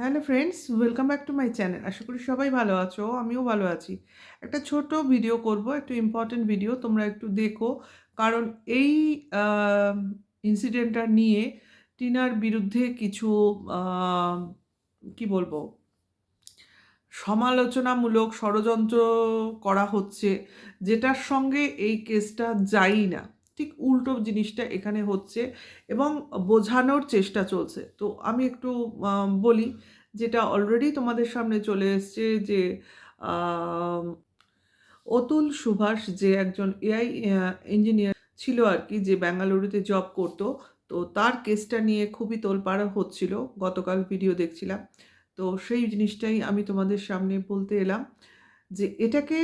Hello friends, welcome back to my channel. আশা করি সবাই ভালো আছো, আমিও ভালো আছি। একটা ছোট ভিডিও করব, একটু ইম্পর্টেন্ট ভিডিও, তোমরা একটু দেখো। কারণ এই ইনসিডেন্টটা নিয়ে টিনার বিরুদ্ধে কিছু কি বলব? সমালোচনামূলক ষড়যন্ত্র করা হচ্ছে, যেটার সঙ্গে এই কেসটা যাই না। ঠিক উল্টো জিনিসটা এখানে হচ্ছে এবং বোঝানোর চেষ্টা চলছে। তো আমি একটু বলি যেটা অলরেডি তোমাদের সামনে চলে এসছে যে অতুল সুভাষ যে একজন এআই ইঞ্জিনিয়ার ছিল আর কি যে বেঙ্গালুরুতে জব করতো, তো তার কেসটা নিয়ে খুবই তোলপাড়া হচ্ছিল, গতকাল ভিডিও দেখছিলাম। তো সেই জিনিসটাই আমি তোমাদের সামনে বলতে এলাম যে এটাকে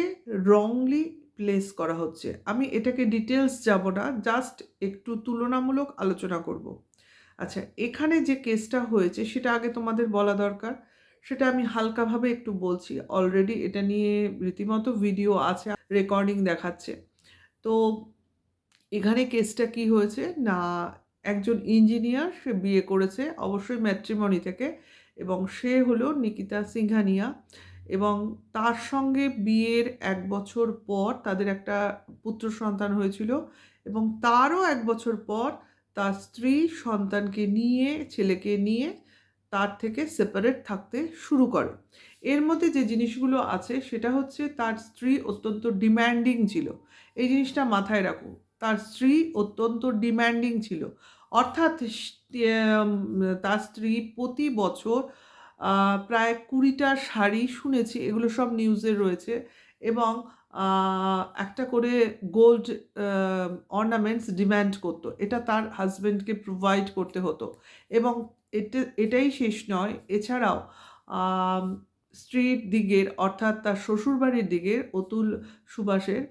রংলি প্লেস করা হচ্ছে। আমি এটাকে ডিটেলস যাব না জাস্ট একটু তুলনামূলক আলোচনা করব। আচ্ছা এখানে যে কেসটা হয়েছে, সেটা আগে তোমাদের বলা দরকার। সেটা আমি হালকাভাবে একটু বলছি। অলরেডি এটা নিয়ে রীতিমতো ভিডিও আছে রেকর্ডিং দেখাচ্ছে। তো এখানে কেসটা কি হয়েছে? না, একজন ইঞ্জিনিয়ার সে বিয়ে করেছে, অবশ্যই ম্যাট্রিমনি থেকে, এবং সে হলো নিকিতা সিংহানিয়া। এবং তার সঙ্গে বিয়ের এক বছর পর তাদের একটা পুত্র সন্তান হয়েছিল এবং তারও এক বছর পর তার স্ত্রী সন্তানকে নিয়ে, ছেলেকে নিয়ে তার থেকে সেপারেট থাকতে শুরু করে। এর মধ্যে যে জিনিসগুলো আছে সেটা হচ্ছে তার স্ত্রী অত্যন্ত ডিম্যান্ডিং ছিল। এই জিনিসটা মাথায় রাখো, তার স্ত্রী অত্যন্ত ডিম্যান্ডিং ছিল। অর্থাৎ তার স্ত্রী প্রতি বছর প্রায় কুড়িটা শাড়ি শুনেছি, এগুলো সব নিউজে রয়েছে এবং একটা করে গোল্ড অর্নামেন্টস ডিম্যান্ড করতো। এটা তার হাজব্যান্ডকে প্রোভাইড করতে হতো এবং এটা এটাই শেষ নয়। এছাড়াও স্ত্রীর দিকের অর্থাৎ তার শ্বশুরবাড়ির দিকের অতুল সুভাষের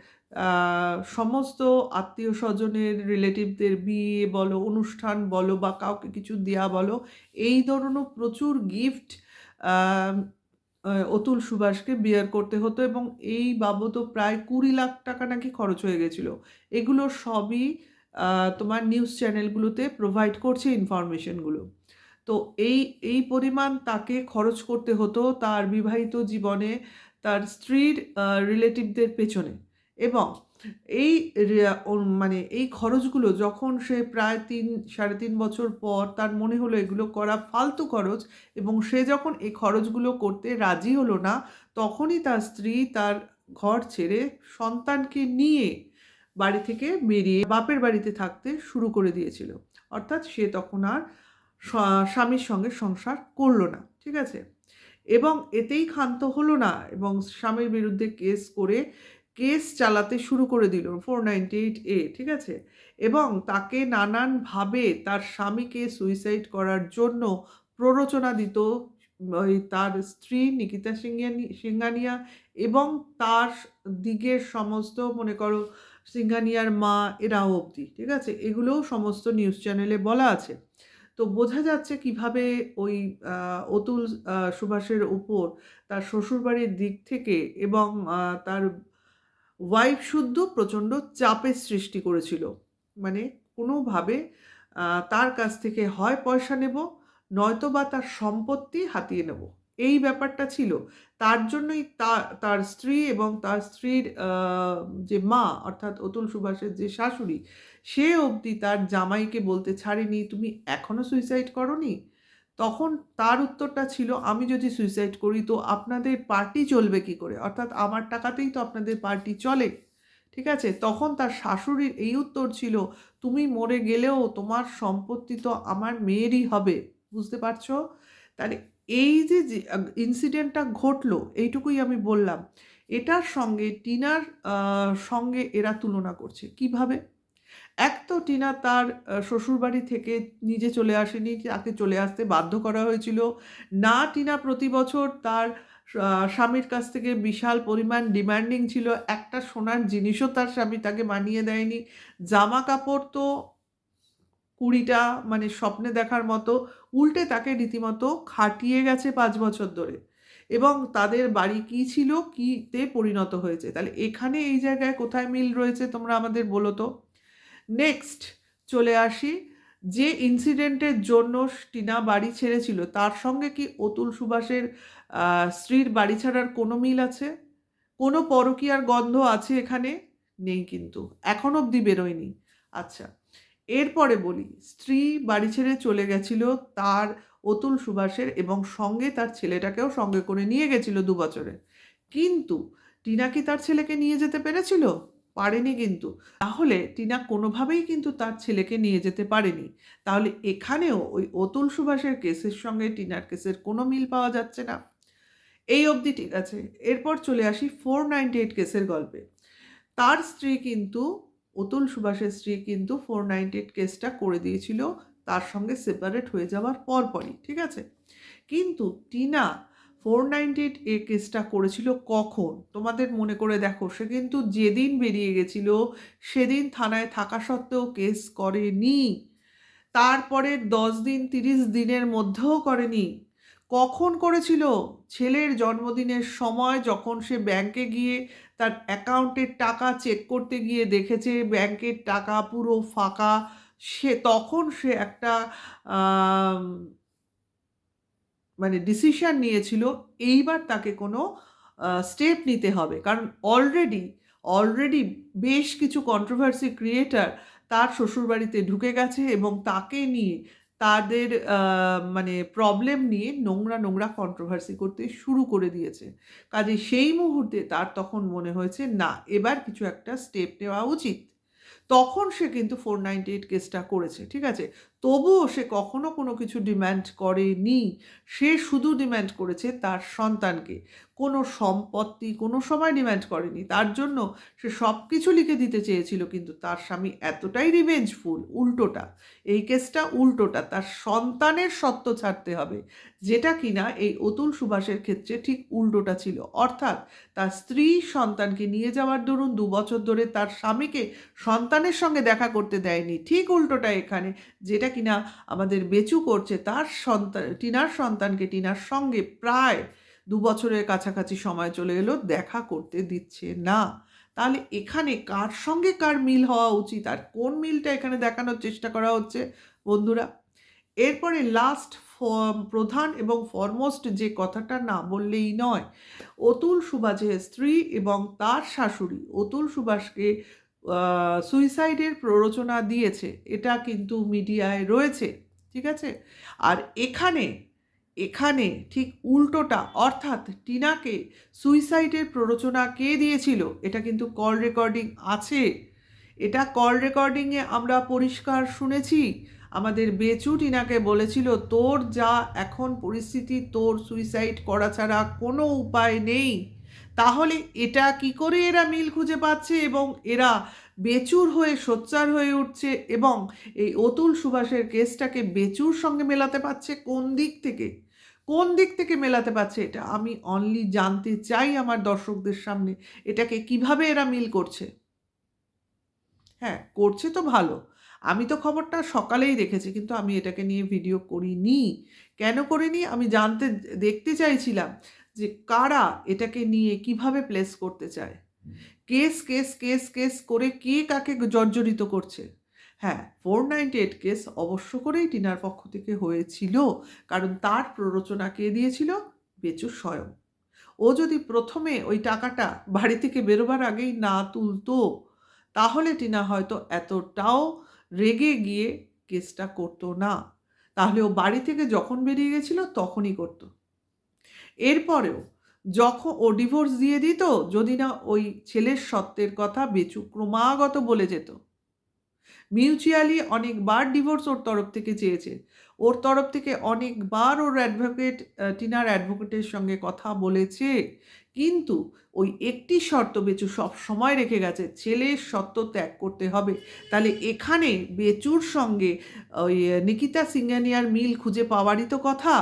সমস্ত আত্মীয় স্বজনের রিলেটিভদের বিয়ে বলো, অনুষ্ঠান বলো বা কাউকে কিছু দেয়া বলো, এই ধরনের প্রচুর গিফট অতুল সুভাষকে বিয়ার করতে হতো এবং এই বাবদও প্রায় কুড়ি লাখ টাকা নাকি খরচ হয়ে গেছিল। এগুলো সবই তোমার নিউজ চ্যানেলগুলোতে প্রোভাইড করছে ইনফরমেশনগুলো তো এই এই পরিমাণ তাকে খরচ করতে হতো তার বিবাহিত জীবনে তার স্ত্রীর রিলেটিভদের পেছনে। এবং এই মানে এই খরচগুলো যখন সে প্রায় তিন, সাড়ে তিন বছর পর তার মনে হলো এগুলো করা ফালতু খরচ এবং সে যখন এই খরচগুলো করতে রাজি হলো না, তখনই তার স্ত্রী তার ঘর ছেড়ে সন্তানকে নিয়ে বাড়ি থেকে বেরিয়ে বাপের বাড়িতে থাকতে শুরু করে দিয়েছিল। অর্থাৎ সে তখন আর স্বামীর সঙ্গে সংসার করল না, ঠিক আছে? এবং এতেই ক্ষান্ত হলো না এবং স্বামীর বিরুদ্ধে কেস করে কেস চালাতে শুরু করে দিল ফোর এইট এ, ঠিক আছে? এবং তাকে নানানভাবে তার স্বামীকে সুইসাইড করার জন্য প্ররোচনা দিত, ওই তার স্ত্রী নিকিতা সিংহানি সিংহানিয়া এবং তার দিকের সমস্ত, মনে করো সিংহানিয়ার মা এরাও অবধি, ঠিক আছে? এগুলোও সমস্ত নিউজ চ্যানেলে বলা আছে। তো বোঝা যাচ্ছে কীভাবে ওই অতুল সুভাষের উপর তার শ্বশুরবাড়ির দিক থেকে এবং তার ওয়াইফ শুদ্ধ, প্রচণ্ড চাপের সৃষ্টি করেছিল। মানে কোনোভাবে তার কাছ থেকে হয় পয়সা নেব, নয়তো বা তার সম্পত্তি হাতিয়ে নেব। এই ব্যাপারটা ছিল। তার জন্যই তার স্ত্রী এবং তার স্ত্রীর যে মা, অর্থাৎ অতুল সুভাষের যে শাশুড়ি, সে অবধি তার জামাইকে বলতে ছাড়েনি, তুমি এখনও সুইসাইড করনি? তখন তার উত্তরটা ছিল, আমি যদি সুইসাইড করি তো আপনাদের পার্টি চলবে কি করে? অর্থাৎ আমার টাকাতেই তো আপনাদের পার্টি চলে। ঠিক আছে? তখন তার শাশুড়ির এই উত্তর ছিল, তুমি মরে গেলেও তোমার সম্পত্তি তো আমার মেয়েরই হবে। বুঝতে পারছ? তাহলে এই যে ইনসিডেন্টটা ঘটলো, এইটুকুই আমি বললাম। এটার সঙ্গে টিনার সঙ্গে এরা তুলনা করছে। কীভাবে? এক তো টিনা তার শ্বশুরবাড়ি থেকে নিজে চলে আসেনি, তাকে চলে আসতে বাধ্য করা হয়েছিল। না, টিনা প্রতি বছর তার স্বামীর কাছ থেকে বিশাল পরিমাণ ডিমান্ডিং ছিল। একটা সোনার জিনিসও তার স্বামী তাকে মানিয়ে দেয়নি। জামা কাপড় তো কুড়িটা মানে স্বপ্নে দেখার মতো, উল্টে তাকে রীতিমতো খাটিয়ে গেছে পাঁচ বছর ধরে। এবং তাদের বাড়ি কী ছিল, কীতে পরিণত হয়েছে? তাহলে এখানে এই জায়গায় কোথায় মিল রয়েছে তোমরা আমাদের বলো তো। নেক্সট চলে আসি। যে ইনসিডেন্টের জন্য টিনা বাড়ি ছেড়েছিল, তার সঙ্গে কি অতুল সুভাষের স্ত্রীর বাড়ি ছাড়ার কোনো মিল আছে? কোনো পরকীয়ার গন্ধ আছে এখানে? নেই কিন্তু, এখন অবধি বেরোয়নি। আচ্ছা এরপরে বলি, স্ত্রী বাড়ি ছেড়ে চলে গেছিল তার অতুল সুভাষের এবং সঙ্গে তার ছেলেটাকেও সঙ্গে করে নিয়ে গেছিল দু বছরে। কিন্তু টিনা কি তার ছেলেকে নিয়ে যেতে পেরেছিল? পারেনি কিন্তু। তাহলে টিনা কোনোভাবেই কিন্তু তার ছেলেকে নিয়ে যেতে পারেনি। তাহলে এখানেও ওই অতুল সুভাষের কেসের সঙ্গে টিনার কেসের কোনো মিল পাওয়া যাচ্ছে না? এই অবধি ঠিক আছে। এরপর চলে আসি ফোর নাইনটি এইট কেসের গল্পে। তার স্ত্রী কিন্তু, অতুল সুভাষের স্ত্রী কিন্তু ফোর নাইনটি এইট কেসটা করে দিয়েছিল। তার সঙ্গে সেপারেট হয়ে যাওয়ার পরপরই, ঠিক আছে? কিন্তু Tina four ninety eight A কেসটা করেছিল কখন? তোমাদের মনে করে দেখো, সে কিন্তু যেদিন বেরিয়ে গেছিল, সেদিন থানায় থাকা সত্ত্বেও কেস করেনি। তারপরে দশ দিন, তিরিশ দিনের মধ্যেও করেনি। কখন করেছিল? ছেলের জন্মদিনের সময় যখন সে ব্যাংকে গিয়ে তার অ্যাকাউন্টের টাকা চেক করতে গিয়ে দেখেছে, ব্যাংকের টাকা পুরো ফাঁকা, সে তখন সে একটা মানে ডিসিশন নিয়েছিল, এইবার তাকে কোনো স্টেপ নিতে হবে। কারণ অলরেডি অলরেডি বেশ কিছু কন্ট্রোভার্সি ক্রিয়েটার তার শ্বশুরবাড়িতে ঢুকে গেছে এবং তাকে নিয়ে তাদের মানে প্রবলেম নিয়ে নোংরা নোংরা কন্ট্রোভার্সি করতে শুরু করে দিয়েছে। কাজে সেই মুহূর্তে তার তখন মনে হয়েছে, না, এবার কিছু একটা স্টেপ নেওয়া উচিত। তখন সে কিন্তু ফোর নাইনটি এইট কেসটা করেছে, ঠিক আছে? তবুও সে কখনো কোনো কিছু ডিম্যান্ড করেনি। সে শুধু ডিম্যান্ড করেছে তার সন্তানকে। কোনো সম্পত্তি কোনো সময় ডিম্যান্ড করেনি। তার জন্য সে সব কিছু লিখে দিতে চেয়েছিল, কিন্তু তার স্বামী এতটাই রিভেঞ্জফুল উল্টোটা। এই কেসটা উল্টোটা। তার সন্তানের সত্য ছাড়তে হবে, যেটা কিনা এই অতুল সুভাষের ক্ষেত্রে ঠিক উল্টোটা ছিল। অর্থাৎ তার স্ত্রী সন্তানকে নিয়ে যাওয়ার দরুন দু বছর ধরে তার স্বামীকে সন্তানের সঙ্গে দেখা করতে দেয়নি। ঠিক উল্টোটা এখানে, যেটা কিনা আমাদের বেচু করছে, তার সন্তান, টিনার সন্তানকে টিনার সঙ্গে প্রায় দু বছরের কাছাকাছি সময় চলে এলো, দেখা করতে দিচ্ছে না। তাহলে এখানে কার সঙ্গে কার মিল হওয়া উচিত? আর কোন মিলটা এখানে দেখানোর চেষ্টা করা হচ্ছে, বন্ধুরা? এরপরে লাস্ট প্রধান এবং ফরমোস্ট যে কথাটা না বললেই নয়, অতুল সুভাষের স্ত্রী এবং তার শাশুড়ি, অতুল সুভাষকে সুইসাইডের প্ররোচনা দিয়েছে। এটা কিন্তু মিডিয়ায় রয়েছে, ঠিক আছে? আর এখানে এখানে ঠিক উল্টোটা, অর্থাৎ টিনাকে সুইসাইডের প্ররোচনা কে দিয়েছিল, এটা কিন্তু কল রেকর্ডিং আছে। এটা কল রেকর্ডিংয়ে আমরা পরিষ্কার শুনেছি। আমাদের বেচু টিনাকে বলেছিল, তোর যা এখন পরিস্থিতি, তোর সুইসাইড করা ছাড়া কোনো উপায় নেই। তাহলে এটা কি করে এরা মিল খুঁজে পাচ্ছে এবং এরা বেচুর হয়ে সোচ্চার হয়ে উঠছে এবং এই অতুল সুভাষের কেসটাকে বেচুর সঙ্গে মেলাতে পারছে? কোন দিক থেকে? কোন দিক থেকে মেলাতে পারছে এটা? আমি অনলি জানতে চাই আমার দর্শকদের সামনে। এটাকে কীভাবে এরা মিল করছে? হ্যাঁ করছে তো ভালো। আমি তো খবরটা সকালেই দেখেছি, কিন্তু আমি এটাকে নিয়ে ভিডিও করিনি। কেন করিনি? আমি জানতে, দেখতে চাইছিলাম। যে কারা এটাকে নিয়ে কীভাবে প্লেস করতে চায়? কেস কেস কেস কেস করে কে কাকে জর্জরিত করছে? হ্যাঁ ফোর নাইনটি এইট কেস অবশ্য করেই টিনার পক্ষ থেকে হয়েছিল, কারণ তার প্ররোচনা কে দিয়েছিল? বেচু স্বয়ং। ও যদি প্রথমে ওই টাকাটা বাড়ি থেকে বেরোবার আগেই না তুলতো, তাহলে টিনা হয়তো এতটাও রেগে গিয়ে কেসটা করতো না। তাহলে ও বাড়ি থেকে যখন বেরিয়ে গেছিল তখনই করতো। এরপরেও যখন ও ডিভোর্স দিয়ে দিত, যদি না ওই ছেলের সত্ত্বের কথা বেচু ক্রমাগত বলে যেত। মিউচুয়ালি অনেকবার ডিভোর্স ওর তরফ থেকে চেয়েছে। ওর তরফ থেকে অনেকবার ওর অ্যাডভোকেট টিনার অ্যাডভোকেটের সঙ্গে কথা বলেছে। কিন্তু ওই একটি শর্ত বেচু সব সময় রেখে গেছে, ছেলের সত্য ত্যাগ করতে হবে। তাহলে এখানে বেচুর সঙ্গে ওই নিকিতা সিঙ্গানিয়ার মিল খুঁজে পাওয়ারই তো কথা।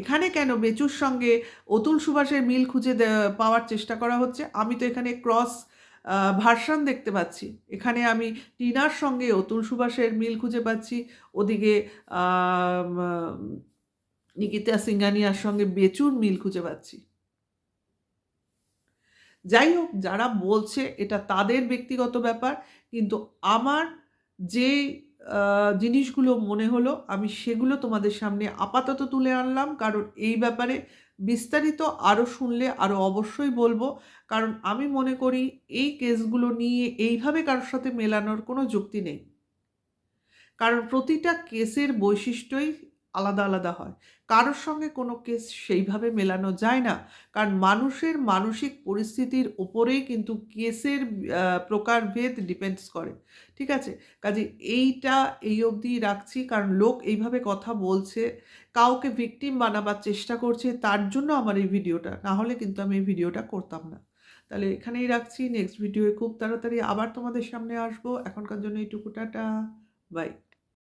এখানে কেন বেচুর সঙ্গে অতুল সুভাষের মিল খুঁজে পাওয়ার চেষ্টা করা হচ্ছে? আমি তো এখানে ক্রস ভার্সন দেখতে পাচ্ছি। এখানে আমি টিনার সঙ্গে অতুল সুভাষের মিল খুঁজে পাচ্ছি। ওদিকে নিকিতা সিঙ্গানিয়ার সঙ্গে বেচুর মিল খুঁজে পাচ্ছি। যাই হোক, যারা বলছে এটা তাদের ব্যক্তিগত ব্যাপার, কিন্তু আমার যে জিনিসগুলো মনে হলো, আমি সেগুলো তোমাদের সামনে আপাতত তুলে আনলাম। কারণ এই ব্যাপারে বিস্তারিত আরও শুনলে আরও অবশ্যই বলব। কারণ আমি মনে করি, এই কেসগুলো নিয়ে এইভাবে কারোর সাথে মেলানোর কোনো যুক্তি নেই। কারণ প্রতিটা কেসের বৈশিষ্ট্যই আলাদা আলাদা হয়। কারোর সঙ্গে কোনো কেস সেইভাবে মেলানো যায় না। কারণ মানুষের মানসিক পরিস্থিতির ওপরেই কিন্তু কেসের প্রকারভেদ ডিপেন্ডস করে। ঠিক আছে? কাজে এইটা এই অবধি রাখছি। কারণ লোক এইভাবে কথা বলছে, কাউকে ভিকটিম বানাবার চেষ্টা করছে, তার জন্য আমার এই ভিডিওটা। না হলে কিন্তু আমি এই ভিডিওটা করতাম না। তাহলে এখানেই রাখছি। নেক্সট ভিডিওয়ে খুব তাড়াতাড়ি আবার তোমাদের সামনে আসব। এখনকার জন্য এইটুকু। টাটা। বাই